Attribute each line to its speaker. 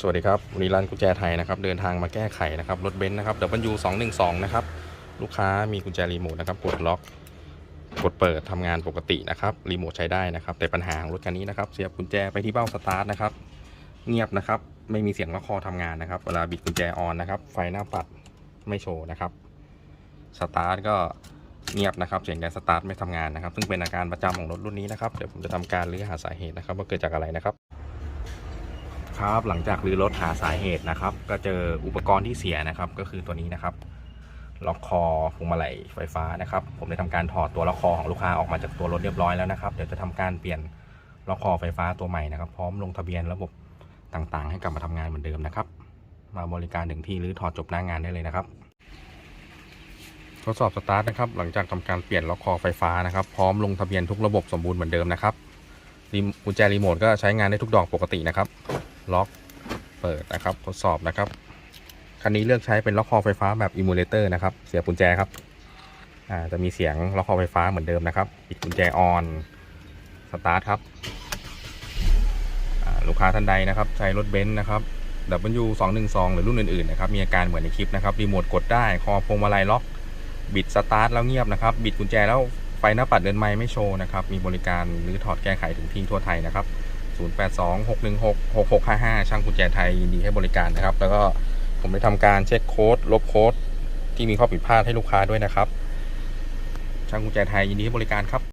Speaker 1: สวัสดีครับวันนี้ร้านกุญแจไทยนะครับเดินทางมาแก้ไขนะครับรถเบนซ์นะครับ W 2 1 2นะครับลูกค้ามีกุญแจรีโมทนะครับกดล็อก กดเปิดทำงานปกตินะครับรีโมทใช้ได้นะครับ แต่ปัญหาของรถคันนี้นะครับเสียบกุญแจไปที่เบ้าสตาร์ทนะครับเงียบนะครับ ไม่มีเสียงล็อกคอทำงานนะครับ เวลาบิดกุญแจออนนะครับ ไฟหน้าปัดไม่โชว์นะครับสตาร์ทก็เงียบนะครับเสียงแกนสตาร์ทไม่ทำงานนะครับ ซึ่งเป็นอาการประจำของรถรุ่นนี้นะครับเดี๋ยวผมจะทำการรื้อหาสาเหตุนะครับว่าเกิดจากอะไรนะครับ ครับหลังจากรื้อรถหาสาเหตุนะครับ ก็เจออุปกรณ์ที่เสียนะครับ ก็คือตัวนี้นะครับล็อกคอพวงมาลัยไฟฟ้านะครับ ผมได้ทำการถอดตัวล็อกคอของลูกค้าออกมาจากตัวรถเรียบร้อยแล้วนะครับ เดี๋ยวจะทำการเปลี่ยนล็อกคอไฟฟ้าตัวใหม่นะครับ พร้อมลงทะเบียนระบบต่างๆ ให้กลับมาทำงานเหมือนเดิมนะครับ มาบริการถึงที่หรือถอดจบหน้างานได้เลยนะครับทดสอบสตาร์ทนะครับ หลังจากทำการเปลี่ยนล็อกคอไฟฟ้านะครับ พร้อมลงทะเบียนทุกระบบสมบูรณ์เหมือนเดิมนะครับรีโมกุญแจรีโมทก็ใช้งานได้ทุกดอกปกตินะครับ ล็อกเปิดนะครับทดสอบนะครับคันนี้เลือกใช้เป็นล็อกคอไฟฟ้าแบบอิมูเลเตอร์นะครับเสียบกุญแจครับอ่าจะมีเสียงล็อกคอไฟฟ้าเหมือนเดิมนะครับปิดกุญแจออนสตาร์ทครับลูกค้าท่านใดนะครับใช้รถเบนซ์นะครับ W 2 1 2 หรือรุ่นอื่นๆนะครับมีอาการเหมือนในคลิปนะครับรีโมทกดได้คอพวงมาลัยล็อกบิดสตาร์ทแล้วเงียบนะครับ บิดกุญแจแล้วไฟหน้าปัดเดินไม้ไม่โชว์นะครับ มีบริการหรือถอดแก้ไขถึงที่ทั่วไทยนะครับ 0826166655 ช่างกุญแจไทยยินดีให้บริการนะครับ แล้วก็ผมได้ทำการเช็คโค้ดลบโค้ดที่มีข้อผิดพลาดให้ลูกค้าด้วยนะครับ ช่างกุญแจไทยยินดีให้บริการครับ